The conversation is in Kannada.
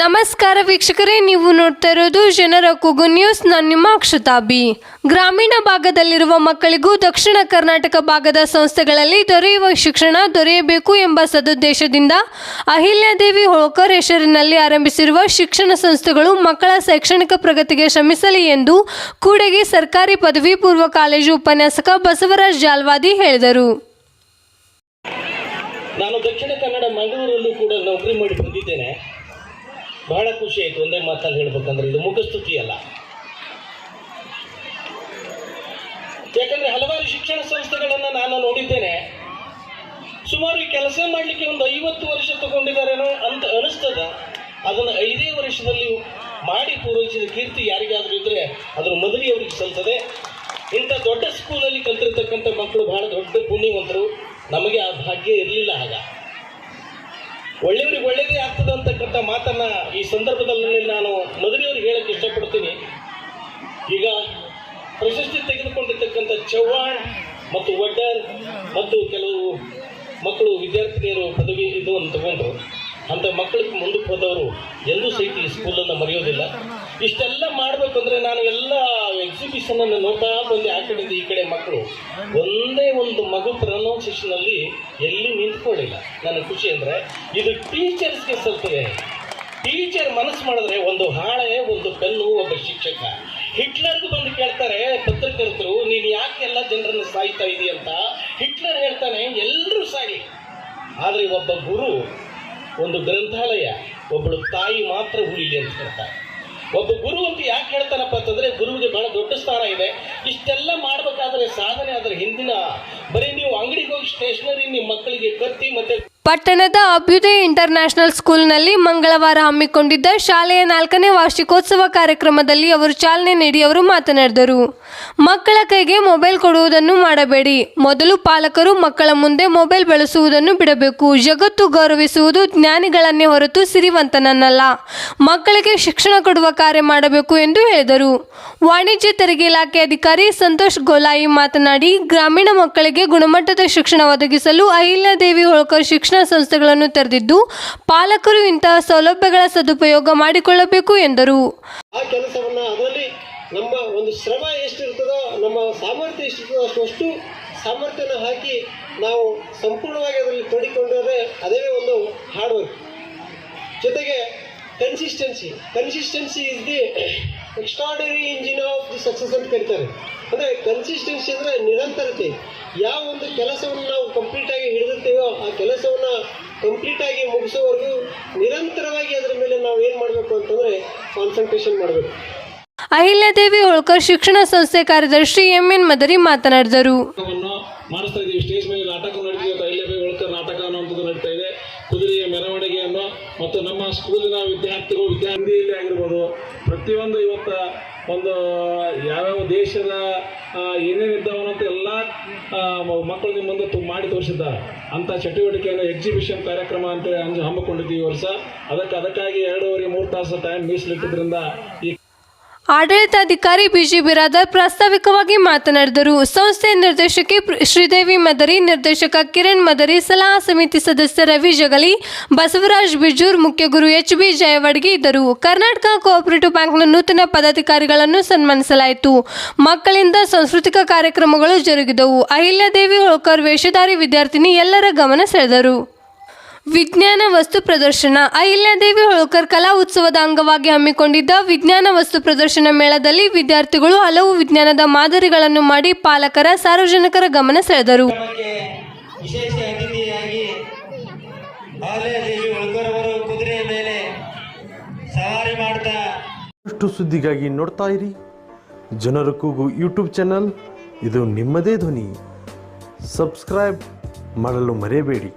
ನಮಸ್ಕಾರ ವೀಕ್ಷಕರೇ, ನೀವು ನೋಡ್ತಾ ಇರೋದು ಜನರ ಕೂಗು ನ್ಯೂಸ್. ನಾನು ನಿಮ್ಮ ಅಕ್ಷತಾಬಿ ಗ್ರಾಮೀಣ ಭಾಗದಲ್ಲಿರುವ ಮಕ್ಕಳಿಗೂ ದಕ್ಷಿಣ ಕರ್ನಾಟಕ ಭಾಗದ ಸಂಸ್ಥೆಗಳಲ್ಲಿ ದೊರೆಯುವ ಶಿಕ್ಷಣ ದೊರೆಯಬೇಕು ಎಂಬ ಸದುದ್ದೇಶದಿಂದ ಅಹಿಲ್ಯಾದೇವಿ ಹೋಳ್ಕರ್ ಹೆಸರಿನಲ್ಲಿ ಆರಂಭಿಸಿರುವ ಶಿಕ್ಷಣ ಸಂಸ್ಥೆಗಳು ಮಕ್ಕಳ ಶೈಕ್ಷಣಿಕ ಪ್ರಗತಿಗೆ ಶ್ರಮಿಸಲಿ ಎಂದು ಕೂಡಗಿ ಸರ್ಕಾರಿ ಪದವಿ ಪೂರ್ವ ಕಾಲೇಜು ಉಪನ್ಯಾಸಕ ಬಸವರಾಜ್ ಜಾಲ್ವಾದಿ ಹೇಳಿದರು. ನಾನು ದಕ್ಷಿಣ ಕನ್ನಡ ಮಂಗಳೂರಲ್ಲೂ ಕೂಡ ನೌಕರಿ ಮಾಡಿ ಬಂದಿದ್ದೇನೆ. ಬಹಳ ಖುಷಿ ಆಯಿತು. ಒಂದೇ ಮಾತಲ್ಲಿ ಹೇಳ್ಬೇಕಂದ್ರೆ ಇದು ಮುಖಸ್ತುತಿ ಅಲ್ಲ. ಯಾಕಂದ್ರೆ ಹಲವಾರು ಶಿಕ್ಷಣ ಸಂಸ್ಥೆಗಳನ್ನು ನಾನು ನೋಡಿದ್ದೇನೆ. ಸುಮಾರು ಈ ಕೆಲಸ ಮಾಡಲಿಕ್ಕೆ ಒಂದು ಐವತ್ತು ವರ್ಷ ತಗೊಂಡಿದ್ದಾರೇನೋ ಅಂತ ಅನಿಸ್ತದ. ಅದನ್ನು ಐದೇ ವರ್ಷದಲ್ಲಿ ಮಾಡಿ ಪೂರೈಸಿದ ಕೀರ್ತಿ ಯಾರಿಗಾದ್ರೂ ಇದ್ರೆ ಅದರ ಮೊದಲಿಯವರಿಗೆ ಸಲ್ತದೆ ಇಂಥ ದೊಡ್ಡ ಸ್ಕೂಲಲ್ಲಿ ಕಲ್ತಿರ್ತಕ್ಕಂಥ ಮಕ್ಕಳು ಬಹಳ ದೊಡ್ಡ ಪುಣ್ಯವಂತರು. ನಮಗೆ ಆ ಭಾಗ್ಯ ಇರಲಿಲ್ಲ ಆಗ. ಒಳ್ಳೆಯವ್ರಿಗೆ ಒಳ್ಳೆಯದೇ ಆಗ್ತದೆ ಮಾತನ್ನ ಈ ಸಂದರ್ಭದಲ್ಲಿ ನಾನು ಮದುವೆಯವ್ರಿಗೆ ಹೇಳಕ್ಕೆ ಇಷ್ಟಪಡ್ತೀನಿ. ಈಗ ಪ್ರಶಸ್ತಿ ತೆಗೆದುಕೊಂಡಿರ್ತಕ್ಕಂಥ ಚವ್ಹಾಣ್ ಮತ್ತು ವಡ್ಡರ್ ಮತ್ತು ಕೆಲವು ಮಕ್ಕಳು ವಿದ್ಯಾರ್ಥಿನಿಯರು ಪದವಿ ಇದು ಅಂತ ತಗೊಂಡ್ರು. ಅಂತ ಮಕ್ಕಳಿಗೆ ಮುಂದಕ್ಕೆ ಹೋದವರು ಎಲ್ಲೂ ಸಹಿತ ಈ ಸ್ಕೂಲನ್ನು ಮರೆಯೋದಿಲ್ಲ. ಇಷ್ಟೆಲ್ಲ ಮಾಡಬೇಕಂದ್ರೆ ನಾನು ಎಲ್ಲ ಎಕ್ಸಿಬಿಷನ್ ಅನ್ನು ನೋಡ್ತಾ ಬಂದು. ಆ ಕಡೆಯಿಂದ ಈ ಕಡೆ ಮಕ್ಕಳು. ಒಂದೇ ಒಂದು ಮಗು ಪ್ರೊನೌನ್ಸಿಯೇಷನಲ್ಲಿ ಎಲ್ಲಿ ನಿಂತ್ಕೊಳ್ಳಿಲ್ಲ ನನಗೆ ಖುಷಿ ಅಂದರೆ, ಇದು ಟೀಚರ್ಸ್ಗೆ ಸಲ್ತದೆ ಟೀಚರ್ ಮನಸ್ಸು ಮಾಡಿದ್ರೆ ಒಂದು ಹಾಳೆ, ಒಂದು ಪೆನ್ನು ಒಬ್ಬ ಶಿಕ್ಷಕ. ಹಿಟ್ಲರ್ಗೂ ಬಂದು ಕೇಳ್ತಾರೆ, ಪತ್ರಕರ್ತರು, ನೀನು ಯಾಕೆ ಎಲ್ಲ ಜನರನ್ನು ಸಾಯ್ತಾ ಇದೀಯ ಅಂತ? ಹಿಟ್ಲರ್ ಹೇಳ್ತಾನೆ ಎಲ್ಲರೂ ಸಾಯಿ ಆದರೆ ಒಬ್ಬ ಗುರು, ಒಂದು ಗ್ರಂಥಾಲಯ ಒಬ್ಬಳು ತಾಯಿ ಮಾತ್ರ ಉಳಿಲಿ ಅಂತ ಹೇಳ್ತಾರೆ. ಒಬ್ಬ ಗುರು ಅಂತ ಯಾಕೆ ಹೇಳ್ತಾನಪ್ಪ ಅಂತಂದ್ರೆ, ಗುರುವಿಗೆ ಬಹಳ ದೊಡ್ಡ ಸ್ಥಾನ ಇದೆ. ಇಷ್ಟೆಲ್ಲ ಮಾಡಬೇಕಾದ್ರೆ ಸಾಧನೆ ಅದರ ಹಿಂದಿನ, ಬರೀ ನೀವು ಅಂಗಡಿಗೆ ಹೋಗಿ ಸ್ಟೇಷನರಿ ನಿಮ್ಮ ಮಕ್ಕಳಿಗೆ ಕತ್ತಿ ಮತ್ತೆ ಪಟ್ಟಣದ ಅಭ್ಯುದಯ ಇಂಟರ್ನ್ಯಾಷನಲ್ ಸ್ಕೂಲ್ನಲ್ಲಿ ಮಂಗಳವಾರ ಹಮ್ಮಿಕೊಂಡಿದ್ದ ಶಾಲೆಯ ನಾಲ್ಕನೇ ವಾರ್ಷಿಕೋತ್ಸವ ಕಾರ್ಯಕ್ರಮದಲ್ಲಿ ಅವರು ಚಾಲನೆ ನೀಡಿ ಅವರು ಮಾತನಾಡಿದರು. ಮಕ್ಕಳ ಕೈಗೆ ಮೊಬೈಲ್ ಕೊಡುವುದನ್ನು ಮಾಡಬೇಡಿ. ಮೊದಲು ಪಾಲಕರು ಮಕ್ಕಳ ಮುಂದೆ ಮೊಬೈಲ್ ಬಳಸುವುದನ್ನು ಬಿಡಬೇಕು. ಜಗತ್ತು ಗೌರವಿಸುವುದು ಜ್ಞಾನಿಗಳನ್ನೇ ಹೊರತು ಸಿರಿವಂತನನ್ನಲ್ಲ. ಮಕ್ಕಳಿಗೆ ಶಿಕ್ಷಣ ಕೊಡುವ ಕಾರ್ಯ ಮಾಡಬೇಕು ಎಂದು ಹೇಳಿದರು. ವಾಣಿಜ್ಯ ತೆರಿಗೆ ಇಲಾಖೆ ಅಧಿಕಾರಿ ಸಂತೋಷ್ ಗೋಲಾಯಿ ಮಾತನಾಡಿ, ಗ್ರಾಮೀಣ ಮಕ್ಕಳಿಗೆ ಗುಣಮಟ್ಟದ ಶಿಕ್ಷಣ ಒದಗಿಸಲು ಅಹಿಲ್ಯಾದೇವಿ ಹೋಳ್ಕರ್ ಶಿಕ್ಷಣ ಸಂಸ್ಥೆಗಳನ್ನು ತೆರೆದಿದ್ದು, ಪಾಲಕರು ಇಂತಹ ಸೌಲಭ್ಯಗಳ ಸದುಪಯೋಗ ಮಾಡಿಕೊಳ್ಳಬೇಕು ಎಂದರು. ನಮ್ಮ ಒಂದು ಶ್ರಮ ಎಷ್ಟಿರ್ತದೋ, ನಮ್ಮ ಸಾಮರ್ಥ್ಯ ಎಷ್ಟಿರ್ತದೋ ಅಷ್ಟು ಸಾಮರ್ಥ್ಯನ ಹಾಕಿ ನಾವು ಸಂಪೂರ್ಣವಾಗಿ ಅದರಲ್ಲಿ ತೊಡಿಕೊಂಡ್ರೆ ಅದೇ ಒಂದು ಹಾರ್ಡ್ ಜೊತೆಗೆ consistency consistency is the extraordinary engine of the success ಅಂತ ಕರೀತಾರೆ. ಅಂದರೆ ಕನ್ಸಿಸ್ಟೆನ್ಸಿ ಅಂದರೆ ನಿರಂತರತೆ. ಯಾವ ಒಂದು ಕೆಲಸವನ್ನು ನಾವು ಕಂಪ್ಲೀಟಾಗಿ ಹಿಡಿದಿರ್ತೇವೋ ಆ ಕೆಲಸವನ್ನು ಕಂಪ್ಲೀಟಾಗಿ ಮುಗಿಸೋವರೆಗೂ ನಿರಂತರವಾಗಿ ಅದರ ಮೇಲೆ ನಾವು ಏನು ಮಾಡಬೇಕು ಅಂತಂದರೆ ಕಾನ್ಸಂಟ್ರೇಷನ್ ಮಾಡಬೇಕು. ಅಹಿಲ್ಯಾದೇವಿ ಹೋಳ್ಕರ್ ಶಿಕ್ಷಣ ಸಂಸ್ಥೆ ಕಾರ್ಯದರ್ಶಿ ಎಂ ಎನ್ ಮದರಿ ಮಾತನಾಡಿದರು. ಮಾಡಿಸ್ತಾ ಇದ್ದೀವಿ ಸ್ಟೇಜ್ ಮೇಲೆ ನಾಟಕ ನಡೀತಿದೆ. ಅಹಿಲ್ಯಾದೇವಿ ಹೋಳ್ಕರ್ ನಾಟಕ ಅನ್ನುವಂಥದ್ದು ನಡೀತಾ ಇದೆ. ಮತ್ತು ನಮ್ಮ ಸ್ಕೂಲಿನ ವಿದ್ಯಾರ್ಥಿಗಳು ವಿದ್ಯಾರ್ಥಿಯಲ್ಲಿ ಆಗಿರ್ಬೋದು ಪ್ರತಿಯೊಂದು ಇವತ್ತು ಒಂದು ಯಾವ್ಯಾವ ದೇಶದ ಆ, ಏನೇನು ಇದ್ದಾವನಂತ ಎಲ್ಲ ಮಕ್ಕಳು ನಿಮ್ಮ ಮುಂದೆ ಮಾಡಿ ತೋರಿಸಿದ್ದಾರೆ. ಅಂಥ ಚಟುವಟಿಕೆಯನ್ನು ಎಕ್ಸಿಬಿಷನ್ ಕಾರ್ಯಕ್ರಮ ಅಂತೇಳಿ ಹಮ್ಮಿಕೊಂಡಿದ್ದೀವಿ ಈ ವರ್ಷ. ಅದಕ್ಕೆ ಅದಕ್ಕಾಗಿ ಎರಡೂವರೆ ಮೂರು ತಾಸು ಟೈಮ್ ಮೀಸಲಿಟ್ಟಿದ್ರಿಂದ ಈ ಆಡಳಿತಾಧಿಕಾರಿ ಬಿಜಿ ಬಿರಾದರ್ ಪ್ರಾಸ್ತಾವಿಕವಾಗಿ ಮಾತನಾಡಿದರು. ಸಂಸ್ಥೆಯ ನಿರ್ದೇಶಕಿ ಶ್ರೀದೇವಿ ಮದರಿ, ನಿರ್ದೇಶಕ ಕಿರಣ್ ಮದರಿ, ಸಲಹಾ ಸಮಿತಿ ಸದಸ್ಯ ರವಿ ಜಗಲಿ, ಬಸವರಾಜ್ ಬಿಜೂರ್, ಮುಖ್ಯ ಗುರು ಎಚ್ ಬಿ ಜಯವಡ್ಗಿ ಇದ್ದರು. ಕರ್ನಾಟಕ ಕೋಆಪರೇಟಿವ್ ಬ್ಯಾಂಕ್ನ ನೂತನ ಪದಾಧಿಕಾರಿಗಳನ್ನು ಸನ್ಮಾನಿಸಲಾಯಿತು. ಮಕ್ಕಳಿಂದ ಸಾಂಸ್ಕೃತಿಕ ಕಾರ್ಯಕ್ರಮಗಳು ಜರುಗಿದವು. ಅಹಿಲ್ಯಾದೇವಿ ಹೋಳ್ಕರ್ ವೇಷಧಾರಿ ವಿದ್ಯಾರ್ಥಿನಿ ಎಲ್ಲರ ಗಮನ ಸೆಳೆದರು. ವಿಜ್ಞಾನ ವಸ್ತು ಪ್ರದರ್ಶನ. ಅಹಿಲ್ಯಾದೇವಿ ಹೋಳ್ಕರ್ ಕಲಾ ಉತ್ಸವದ ಅಂಗವಾಗಿ ಹಮ್ಮಿಕೊಂಡಿದ್ದ ವಿಜ್ಞಾನ ವಸ್ತು ಪ್ರದರ್ಶನ ಮೇಳದಲ್ಲಿ ವಿದ್ಯಾರ್ಥಿಗಳು ಹಲವು ವಿಜ್ಞಾನದ ಮಾದರಿಗಳನ್ನು ಮಾಡಿ ಪಾಲಕರ ಸಾರ್ವಜನಿಕರ ಗಮನ ಸೆಳೆದರು. ಸುದ್ದಿಗಾಗಿ ನೋಡ್ತಾ ಇರಿ. ಜನರ ಕೂಗು ಯೂಟ್ಯೂಬ್ ಚಾನಲ್. ಇದು ನಿಮ್ಮದೇ ಧ್ವನಿ. ಸಬ್ಸ್ಕ್ರೈಬ್ ಮಾಡಲು ಮರೆಯಬೇಡಿ.